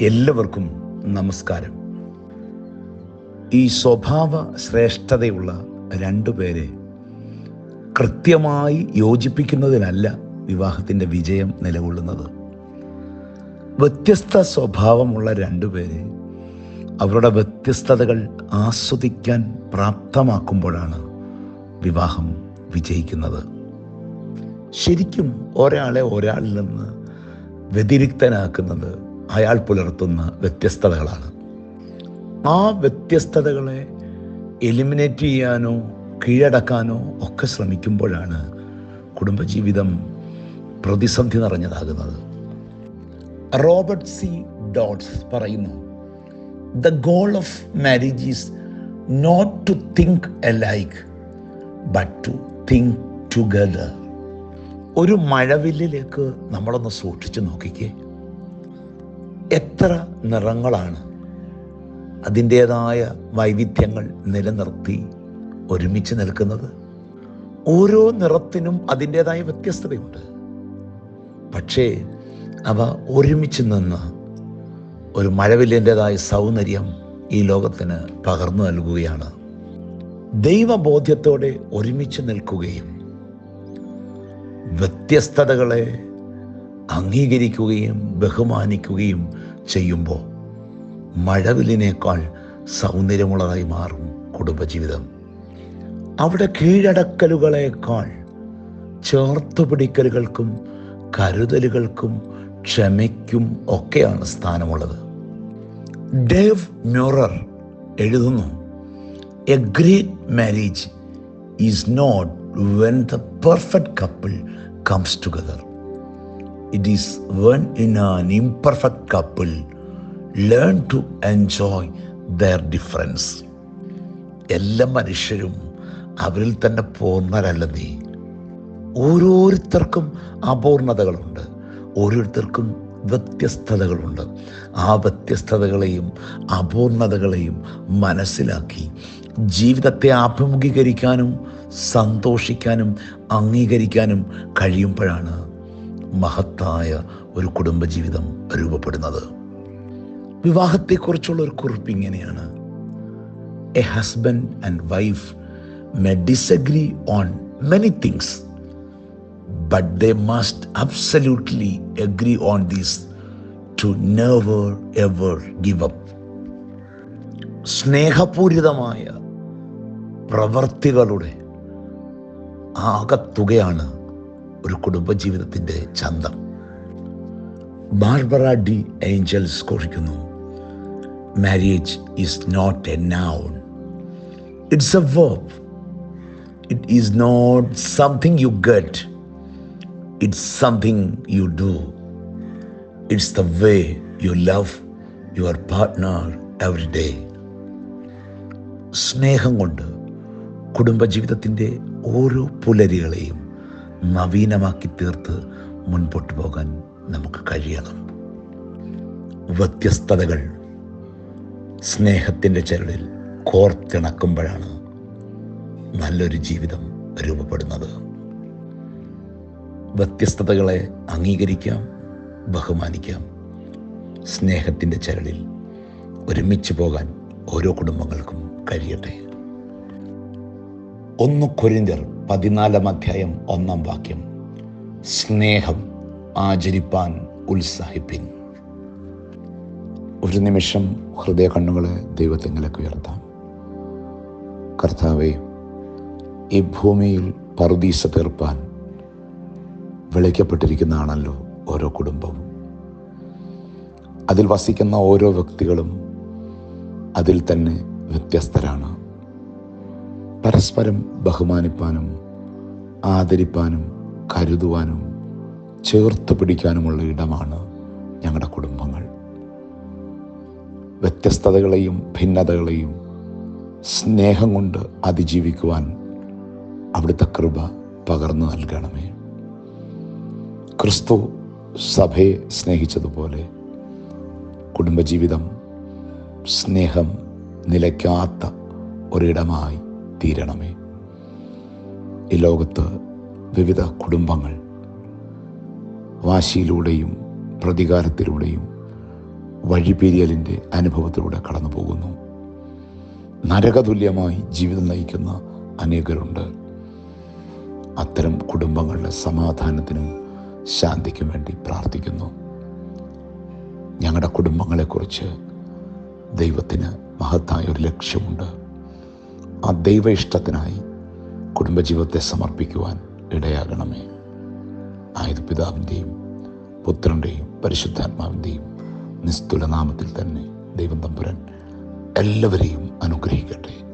എല്ലാവർക്കും നമസ്കാരം. ഈ സ്വഭാവ ശ്രേഷ്ഠതയുള്ള രണ്ടുപേരെ കൃത്യമായി യോജിപ്പിക്കുന്നതിനല്ല വിവാഹത്തിന്റെ വിജയം നിലകൊള്ളുന്നത്. വ്യത്യസ്ത സ്വഭാവമുള്ള രണ്ടുപേരെ അവരുടെ വ്യത്യസ്തതകൾ ആസ്വദിക്കാൻ പ്രാപ്തമാക്കുമ്പോഴാണ് വിവാഹം വിജയിക്കുന്നത്. ശരിക്കും ഒരാളെ ഒരാളിൽ നിന്ന് വ്യതിരിക്തനാക്കുന്നത് അയാൾ പുലർത്തുന്ന വ്യത്യസ്തതകളാണ്. ആ വ്യത്യസ്തതകളെ എലിമിനേറ്റ് ചെയ്യാനോ കീഴടക്കാനോ ഒക്കെ ശ്രമിക്കുമ്പോഴാണ് കുടുംബജീവിതം പ്രതിസന്ധി നിറഞ്ഞതാകുന്നത്. Robert C. ഡോട്ട്സ് പറയുന്നു the goal of marriage is not to think alike but to think together ഒരു മഴവില്ലിലേക്ക് നമ്മളൊന്ന് സൂക്ഷിച്ചു നോക്കിക്കേ. എത്ര നിറങ്ങളാണ്. അതിന്റേതായ വൈവിധ്യങ്ങൾ നിലനിർത്തി ഒരുമിച്ച് നിൽക്കുന്നത്. ഓരോ നിറത്തിനും അതിന്റേതായ വ്യത്യസ്തതയുണ്ട്. പക്ഷേ അവ ഒരുമിച്ച് നിന്ന് ഒരു മഴവില്ലിന്റെതായ സൗന്ദര്യം ഈ ലോകത്തിന് പകർന്നു നൽകുകയാണ്. ദൈവബോധ്യത്തോടെ ഒരുമിച്ച് നിൽക്കുകയും വ്യത്യസ്തതകളെ അംഗീകരിക്കുകയും ബഹുമാനിക്കുകയും ചെയ്യുമ്പോൾ മഴവിലിനേക്കാൾ സൗന്ദര്യമുള്ളതായി മാറും കുടുംബജീവിതം. അവിടെ കീഴടക്കലുകളേക്കാൾ ചേർത്തുപിടിക്കലുകൾക്കും കരുതലുകൾക്കും ക്ഷമയ്ക്കും ഒക്കെയാണ് സ്ഥാനമുള്ളത്. ഡേവ് മ്യൂറർ എഴുതുന്നു a great marriage is not when the perfect couple comes together. It is when in an imperfect couple learn to enjoy their difference എല്ലാ മനുഷ്യരും അവരിൽ തന്നെ പൂർണരല്ലെന്നേ ഓരോരുത്തർക്കും അപൂർണതകളുണ്ട്. ഓരോരുത്തർക്കും വ്യത്യസ്തതകളുണ്ട്. ആ വ്യത്യസ്തതകളെയും അപൂർണതകളെയും മനസ്സിലാക്കി ജീവിതത്തെ അഭിമുഖീകരിക്കാനും സന്തോഷിക്കാനും അംഗീകരിക്കാനും കഴിയുമ്പോഴാണ് മഹത്തായ ഒരു കുടുംബജീവിതം രൂപപ്പെടുന്നത്. വിവാഹത്തെക്കുറിച്ചുള്ള ഒരു കുറിപ്പ് ഇങ്ങനെയാണ്. A husband and wife may disagree on many things but they must absolutely agree on these two never ever give up സ്നേഹപൂരിതമായ പ്രവർത്തികളുടെ ആകത്തുകയാണ് ഒരു കുടുംബജീവിതത്തിന്റെ ചന്തം. ബാർബറ ഡി ഏഞ്ചൽസ് കുറിക്കുന്നു. Marriage is not a noun it's a verb it is not something you get it's something you do it's the way you love your partner every day സ്നേഹം കൊണ്ട് കുടുംബജീവിതത്തിന്റെ ഓരോ പുലരികളെയും നവീനമാക്കി തീർത്ത് മുൻപോട്ട് പോകാൻ നമുക്ക് കഴിയണം. വ്യത്യസ്തതകൾ സ്നേഹത്തിന്റെ ചരടിൽ കോർത്തിണക്കുമ്പോഴാണ് നല്ലൊരു ജീവിതം രൂപപ്പെടുന്നത്. വ്യത്യസ്തതകളെ അംഗീകരിക്കാം ബഹുമാനിക്കാം. സ്നേഹത്തിന്റെ ചരടിൽ ഒരുമിച്ച് പോകാൻ ഓരോ കുടുംബങ്ങൾക്കും കഴിയട്ടെ. ഒന്ന് കൊരിന്തർ പതിനാലാം അധ്യായം ഒന്നാം വാക്യം. സ്നേഹം ആചരിപ്പാൻ ഉത്സാഹിപ്പിൻ. ഒരു നിമിഷം ഹൃദയ കണ്ണുകളെ ദൈവത്തെങ്കിലേക്ക് ഉയർത്താം. കർത്താവെ ഈ ഭൂമിയിൽ പറുദീസ തീർപ്പാൻ വിളിക്കപ്പെട്ടിരിക്കുന്നതാണല്ലോ ഓരോ കുടുംബവും. അതിൽ വസിക്കുന്ന ഓരോ വ്യക്തികളും അതിൽ തന്നെ വ്യത്യസ്തരാണ്. പരസ്പരം ബഹുമാനിപ്പാനും ആദരിപ്പാനും കരുതുവാനും ചേർത്ത് പിടിക്കാനുമുള്ള ഇടമാണ് ഞങ്ങളുടെ കുടുംബങ്ങൾ. വ്യത്യസ്തതകളെയും ഭിന്നതകളെയും സ്നേഹം കൊണ്ട് അതിജീവിക്കുവാൻ അവിടുത്തെ കൃപ പകർന്നു നൽകണമേ. ക്രിസ്തു സഭയെ സ്നേഹിച്ചതുപോലെ കുടുംബജീവിതം സ്നേഹം നിലയ്ക്കാത്ത ഒരിടമായി തീരണമേ. ഈ ലോകത്ത് വിവിധ കുടുംബങ്ങൾ വാശിയിലൂടെയും പ്രതികാരത്തിലൂടെയും വഴിപിരിയലിന്റെ അനുഭവത്തിലൂടെ കടന്നു പോകുന്നു നരകതുല്യമായി ജീവിതം നയിക്കുന്ന അനേകരുണ്ട്. അത്തരം കുടുംബങ്ങളുടെ സമാധാനത്തിനും ശാന്തിക്കും വേണ്ടി പ്രാർത്ഥിക്കുന്നു. ഞങ്ങളുടെ കുടുംബങ്ങളെക്കുറിച്ച് ദൈവത്തിന് മഹത്തായ ഒരു ലക്ഷ്യമുണ്ട്. ആ ദൈവ ഇഷ്ടത്തിനായി കുടുംബജീവിതത്തെ സമർപ്പിക്കുവാൻ ഇടയാകണമേ. ആയത് പിതാവിന്റെയും പുത്രന്റെയും പരിശുദ്ധാത്മാവിന്റെയും നിസ്തുല നാമത്തിൽ തന്നെ ദൈവം തമ്പുരൻ എല്ലാവരെയും അനുഗ്രഹിക്കട്ടെ.